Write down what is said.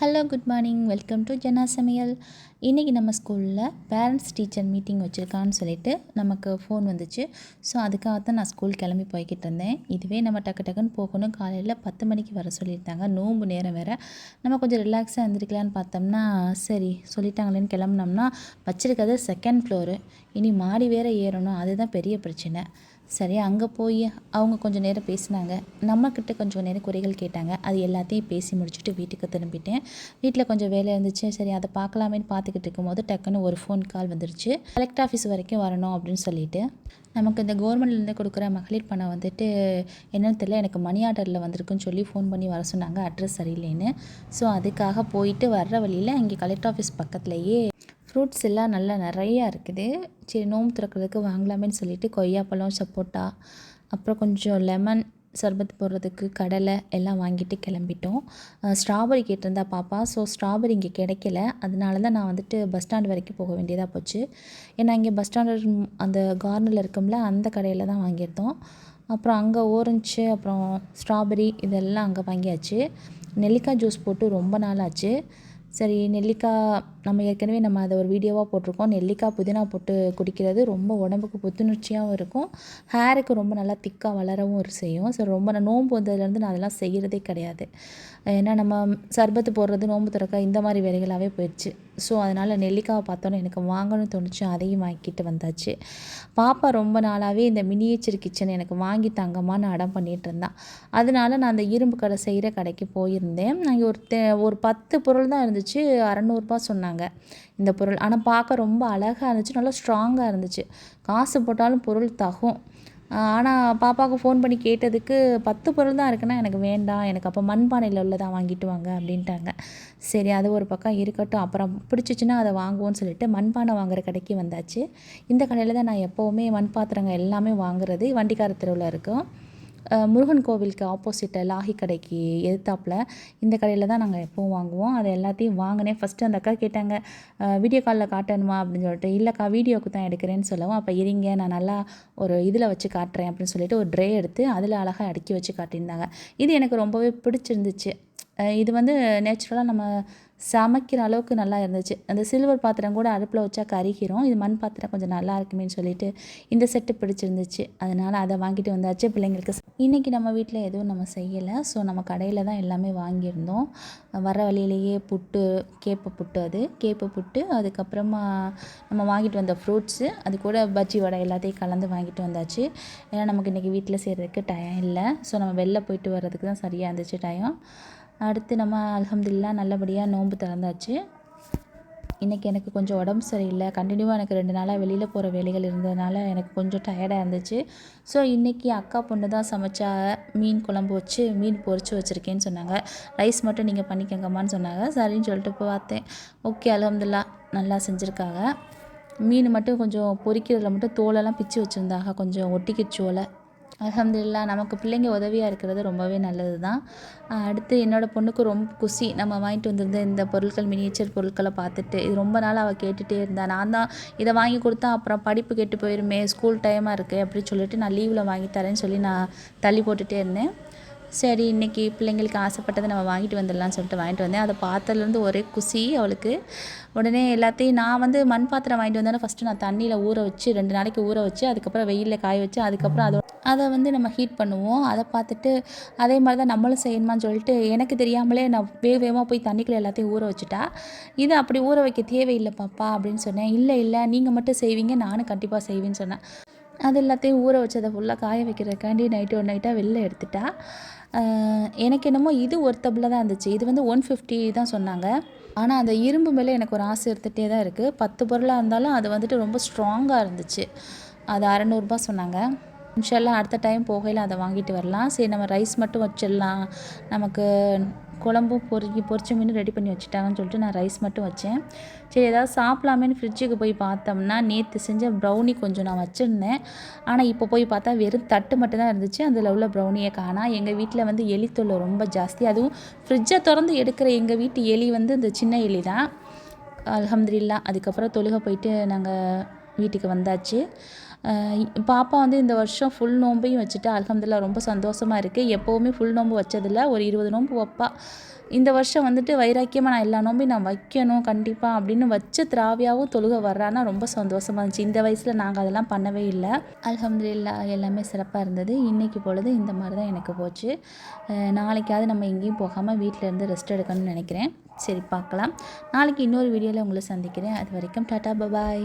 Hello good morning welcome to Jana Samayal இன்றைக்கி நம்ம ஸ்கூலில் பேரண்ட்ஸ் டீச்சர் மீட்டிங் வச்சுருக்கான்னு சொல்லிட்டு நமக்கு ஃபோன் வந்துச்சு. ஸோ அதுக்காக தான் நான் ஸ்கூல் கிளம்பி போய்கிட்டு இருந்தேன். இதுவே நம்ம டக்கு டக்குன்னு போகணும். காலையில் பத்து மணிக்கு வர சொல்லியிருந்தாங்க. நோம்பு நேரம் வேறு. நம்ம கொஞ்சம் ரிலாக்ஸாக இருந்திருக்கலான்னு பார்த்தோம்னா சரி சொல்லிட்டாங்களேன்னு கிளம்புனோம்னா வச்சிருக்கிறது செகண்ட் ஃப்ளோரு இனி மாடி வேறு ஏறணும். அதுதான் பெரிய பிரச்சனை. சரி அங்கே போய் அவங்க கொஞ்சம் நேரம் பேசினாங்க. நம்மக்கிட்ட கொஞ்சம் நேரம் குறைகள் கேட்டாங்க. அது எல்லாத்தையும் பேசி முடிச்சுட்டு வீட்டுக்கு திரும்பிட்டேன். வீட்டில் கொஞ்சம் வேலை இருந்துச்சு. சரி அதை பார்க்கலாமேன்னு பார்த்துக்கிட்டு இருக்கும்போது டக்குன்னு ஒரு ஃபோன் கால் வந்துருச்சு. கலெக்டர் ஆஃபீஸ் வரைக்கும் வரணும் அப்படின்னு சொல்லிட்டு நமக்கு இந்த கவர்மெண்ட்லேருந்து கொடுக்குற மகளிர் பணம் வந்துட்டு என்னன்னு தெரியல. எனக்கு மணி ஆர்டரில் வந்திருக்குன்னு சொல்லி ஃபோன் பண்ணி வர சொன்னாங்க. அட்ரஸ் சரியில்லைன்னு. ஸோ அதுக்காக போயிட்டு வர்ற வழியில் இங்கே கலெக்டர் ஆஃபீஸ் பக்கத்துலேயே ஃப்ரூட்ஸ் எல்லாம் நல்லா நிறையா இருக்குது. சரி நோம்பு திறக்கிறதுக்கு வாங்கலாமேன்னு சொல்லிட்டு கொய்யாப்பழம் சப்போட்டா அப்புறம் கொஞ்சம் லெமன் சர்பத் போடுறதுக்கு கடலை எல்லாம் வாங்கிட்டு கிளம்பிட்டோம். ஸ்ட்ராபெரி கேட்டிருந்தா பாப்பா. ஸோ ஸ்ட்ராபெரி இங்கே கிடைக்கல. அதனால தான் நான் வந்துட்டு பஸ் ஸ்டாண்ட் வரைக்கும் போக வேண்டியதாக போச்சு. ஏன்னா இங்கே பஸ் ஸ்டாண்டர் அந்த கார்னரில் இருக்கும்ல அந்த கடையில் தான் வாங்கியிருந்தோம். அப்புறம் அங்கே ஓரஞ்சு அப்புறம் ஸ்ட்ராபெரி இதெல்லாம் அங்கே வாங்கியாச்சு. நெல்லிக்காய் ஜூஸ் போட்டு ரொம்ப நாள் ஆச்சு சரி நெல்லிக்காய் நம்ம ஏற்கனவே நம்ம அதை ஒரு வீடியோவாக போட்டிருக்கோம். நெல்லிக்காய் புதினா போட்டு குடிக்கிறது ரொம்ப உடம்புக்கு புத்துணர்ச்சியாகவும் இருக்கும். ஹேருக்கு ரொம்ப நல்லா திக்காக வளரவும் செய்யும். ஸோ ரொம்ப நான் நோன்பு வந்ததுலேருந்து நான் அதெல்லாம் செய்கிறதே கிடையாது. ஏன்னா நம்ம சர்பத்து போடுறது நோன்பு திறக்க இந்த மாதிரி வேலைகளாகவே போயிடுச்சு. ஸோ அதனால் நெல்லிக்காவை பார்த்தோன்னே எனக்கு வாங்கணும்னு தோணுச்சு. அதையும் வாங்கிட்டு வந்தாச்சு. பாப்பா ரொம்ப நாளாகவே இந்த மினியேச்சர் கிச்சன் எனக்கு வாங்கி தங்கம்மான்னு அடம் பண்ணிகிட்டு இருந்தான் அதனால நான் அந்த இரும்பு கடை செய்கிற கடைக்கு போயிருந்தேன். அங்கே ஒரு ஒரு பத்து பொருள் தான் இருந்துச்சு. அறநூறுபா சொன்னாங்க இந்த பொருள். ஆனால் பார்க்க ரொம்ப அழகாக இருந்துச்சு. நல்லா ஸ்ட்ராங்காக இருந்துச்சு. காசு போட்டாலும் பொருள் தகும். ஆனால் பாப்பாவுக்கு ஃபோன் பண்ணி கேட்டதுக்கு பத்து பொருள் தான் இருக்குன்னா எனக்கு வேண்டாம். எனக்கு அப்போ மண்பானையில் உள்ளதாக வாங்கிட்டு வாங்க அப்படின்ட்டாங்க. சரி அது ஒரு பக்கம் இருக்கட்டும். அப்புறம் பிடிச்சிச்சின்னா அதை வாங்குவோன்னு சொல்லிட்டு மண்பானை வாங்குற கடைக்கு வந்தாச்சு. இந்த கடையில் தான் நான் எப்போவுமே மண் பாத்திரங்கள் எல்லாமே வாங்குறது. வண்டிக்கார தெருவில் இருக்கும். முருகன் கோவிலுக்கு ஆப்போசிட்டில் லாஹி கடைக்கு எதிர்த்தாப்பில் இந்த கடையில் தான் நாங்கள் எப்போவும் வாங்குவோம். அதை எல்லாத்தையும் வாங்கினேன். ஃபஸ்ட்டு அந்த அக்கா கேட்டாங்க வீடியோ காலில் காட்டணுமா? அப்படின்னு சொல்லிட்டு இல்லைக்கா வீடியோவுக்கு தான் எடுக்கிறேன்னு சொல்லவும் அப்போ இருங்க நான் நல்லா ஒரு இதில் வச்சு காட்டுறேன் அப்படின்னு சொல்லிட்டு ஒரு ட்ரே எடுத்து அதில் அழகாக அடுக்கி வச்சு காட்டியிருந்தாங்க. இது எனக்கு ரொம்பவே பிடிச்சிருந்துச்சு. இது வந்து நேச்சுரலாக நம்ம சமைக்கிற அளவுக்கு நல்லா இருந்துச்சு. அந்த சில்வர் பாத்திரம் கூட அடுப்பில் வச்சா கருகிரும். இது மண் பாத்திரம் கொஞ்சம் நல்லா இருக்குமேன்னு சொல்லிட்டு இந்த செட்டு பிடிச்சிருந்துச்சு. அதனால் அதை வாங்கிட்டு வந்தாச்சு பிள்ளைங்களுக்கு. இன்றைக்கி நம்ம வீட்டில் எதுவும் நம்ம செய்யலை. ஸோ நம்ம கடையில் தான் எல்லாமே வாங்கியிருந்தோம். வர வழியிலேயே புட்டு கேப்பை புட்டு அது. கேப்பை புட்டு அதுக்கப்புறமா நம்ம வாங்கிட்டு வந்த ஃப்ரூட்ஸு அது கூட பஜ்ஜி வடை எல்லாத்தையும் கலந்து வாங்கிட்டு வந்தாச்சு. ஏன்னா நமக்கு இன்றைக்கி வீட்டில் செய்கிறதுக்கு டைம் இல்லை. ஸோ நம்ம வெளில போயிட்டு வர்றதுக்கு தான் சரியாக இருந்துச்சு டைம் அடுத்து நம்ம அலமதுல்லா நல்லபடியாக நோன்பு திறந்தாச்சு. இன்றைக்கி எனக்கு கொஞ்சம் உடம்பு சரியில்லை. கண்டினியூவாக எனக்கு ரெண்டு நாளாக வெளியில் போகிற வேலைகள் இருந்ததுனால எனக்கு கொஞ்சம் டயர்டாக இருந்துச்சு. ஸோ இன்றைக்கி அக்கா பொண்ணு தான் சமைச்சா மீன் குழம்பு வச்சு மீன் பொறிச்சு வச்சுருக்கேன்னு சொன்னாங்க. ரைஸ் மட்டும் நீங்கள் பண்ணிக்கங்கம்மான்னு சொன்னாங்க. சரின்னு சொல்லிட்டு பார்த்தேன். ஓகே அலமதுல்லா நல்லா செஞ்சுருக்காங்க. மீன் மட்டும் கொஞ்சம் பொறிக்கிறதுல மட்டும் தோலெல்லாம் பிச்சு வச்சுருந்தாங்க. கொஞ்சம் ஒட்டிக்கிச்சோலை அலமதுல்லா நமக்கு பிள்ளைங்க உதவியாக இருக்கிறது ரொம்பவே நல்லது தான் அடுத்து என்னோடய பொண்ணுக்கு ரொம்ப குசி நம்ம வாங்கிட்டு வந்திருந்த இந்த பொருட்கள் மினியேச்சர் பொருட்களை பார்த்துட்டு இது ரொம்ப நாள் அவள் கேட்டுகிட்டே இருந்தா. நான் தான் இதை வாங்கி கொடுத்தா அப்புறம் படிப்பு கெட்டு போயிருமே ஸ்கூல் டைமாக இருக்குது அப்படின்னு சொல்லிட்டு நான் லீவில் வாங்கி தரேன்னு சொல்லி நான் தள்ளி போட்டுகிட்டே இருந்தேன். சரி இன்றைக்கி பிள்ளைங்களுக்கு ஆசைப்பட்டதை நம்ம வாங்கிட்டு வந்துடலாம்னு சொல்லிட்டு வாங்கிட்டு வந்தேன். அதை பார்த்ததுலேருந்து ஒரே குசி அவளுக்கு. உடனே எல்லாத்தையும் நான் வந்து மண் பாத்திரம் வாங்கிட்டு வந்தேன்னா ஃபஸ்ட்டு நான் தண்ணியில் ஊற வச்சு ரெண்டு நாளைக்கு ஊற வச்சு அதுக்கப்புறம் வெயிலில் காய வச்சு அதுக்கப்புறம் அதை அதை வந்து நம்ம ஹீட் பண்ணுவோம். அதை பார்த்துட்டு அதே மாதிரி தான் நம்மளும் செய்யணுமான்னு சொல்லிட்டு எனக்கு தெரியாமலே நான் வேக வேகமாக போய் தண்ணிக்குள்ளே எல்லாத்தையும் ஊற வச்சுட்டா இது அப்படி ஊற வைக்க தேவையில்லை பாப்பா அப்படின்னு சொன்னேன். இல்லை இல்லை நீங்கள் மட்டும் செய்வீங்க நானும் கண்டிப்பாக செய்வேன்னு சொன்னேன். அது எல்லாத்தையும் ஊற வச்சதை ஃபுல்லாக காய வைக்கிறதுக்காண்டி நைட்டு ஒரு நைட்டாக வெளில எடுத்துட்டா. எனக்கு என்னமோ இது ஒர்த்தபிளாக தான் இருந்துச்சு. இது வந்து ஒன் ஃபிஃப்டி தான் சொன்னாங்க. ஆனால் அந்த இரும்பு மேலே எனக்கு ஒரு ஆசை எடுத்துகிட்டே தான் இருக்குது பத்து பொருளாக இருந்தாலும் அது வந்துட்டு ரொம்ப ஸ்ட்ராங்காக இருந்துச்சு. அது அறநூறுபா சொன்னாங்க. இன்ஷால்லாம் அடுத்த டைம் போகையில் அதை வாங்கிட்டு வரலாம். சரி நம்ம ரைஸ் மட்டும் வச்சிடலாம். நமக்கு குழம்பும் பொறுக்கி பொரிச்ச மீன் ரெடி பண்ணி வச்சுட்டாங்கன்னு சொல்லிட்டு நான் ரைஸ் மட்டும் வச்சேன். சரி ஏதாவது சாப்பிட்லாமேன்னு ஃப்ரிட்ஜுக்கு போய் பார்த்தோம்னா நேற்று செஞ்ச ப்ரௌனி கொஞ்சம் நான் வச்சுருந்தேன். ஆனால் இப்போ போய் பார்த்தா வெறும் தட்டு மட்டும்தான் இருந்துச்சு. அதில் உள்ள ப்ரௌனியை காணா. எங்கள் வீட்டில் வந்து எலி தொல்லை ரொம்ப ஜாஸ்தி. அதுவும் ஃப்ரிட்ஜை திறந்து எடுக்கிற எங்கள் வீட்டு எலி வந்து இந்த சின்ன எலி தான். அலமதுல்லா அதுக்கப்புறம் தொழுக போயிட்டு நாங்கள் வீட்டுக்கு வந்தாச்சு. பாப்பா வந்து இந்த வருஷம் ஃபுல் நோம்பையும் வச்சுட்டு அலமதுல்லா ரொம்ப சந்தோஷமாக இருக்குது எப்போவுமே ஃபுல் நோன்பு வச்சதில்ல. ஒரு இருபது நோம்பு வைப்பா. இந்த வருஷம் வந்துட்டு வைராக்கியமாக நான் எல்லா நோம்பையும் நான் வைக்கணும் கண்டிப்பாக அப்படின்னு வச்ச திராவியாவும் தொழுக வர்றான்னா ரொம்ப சந்தோஷமாக இருந்துச்சு. இந்த வயசில் நாங்கள் அதெல்லாம் பண்ணவே இல்லை. அலமதுல்லா எல்லாமே சிறப்பாக இருந்தது. இன்றைக்கி பொழுது இந்த மாதிரி தான் எனக்கு போச்சு. நாளைக்காவது நம்ம எங்கேயும் போகாமல் வீட்டில் இருந்து ரெஸ்ட் எடுக்கணும்னு நினைக்கிறேன். சரி பார்க்கலாம் நாளைக்கு இன்னொரு வீடியோவில் உங்களை சந்திக்கிறேன். அது வரைக்கும் டாட்டா பபாய்